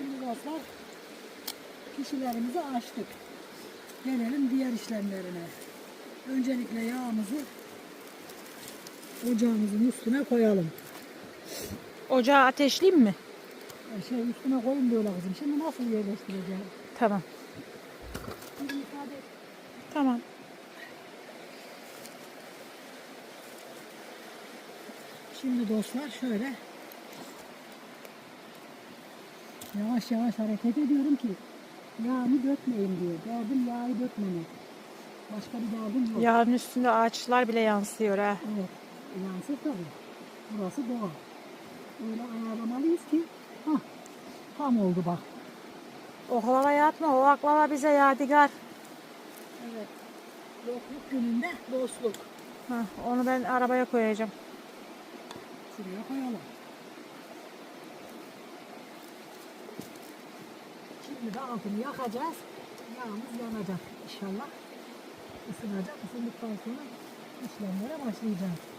Şimdi dostlar pişilerimizi açtık. Gelelim diğer işlemlerine. Öncelikle yağımızı ocağımızın üstüne koyalım. Ocağı ateşleyeyim mi? E, Şey üstüne koyun böyle kızım. Şimdi nasıl yerleştireceğim? Tamam. Tamam. Şimdi dostlar şöyle yavaş yavaş hareket ediyorum ki yağımı dökmeyin diye. Derdim yağı dökmemek. Başka bir derdim yok. Yağın üstünde ağaçlar bile yansıyor ha. Evet. Yansır tabii. Burası doğa. Öyle ayarlamalıyız ki hah, tam oldu bak. Oklava yatma, o oklava bize yadigar. Evet. Yokluk gününde dostluk. Hah, onu ben arabaya koyacağım. Şuraya koyalım. Şimdi de altını yakacağız. Yağımız yanacak inşallah. Isınacak. Isındıktan sonra işlemlere başlayacağız.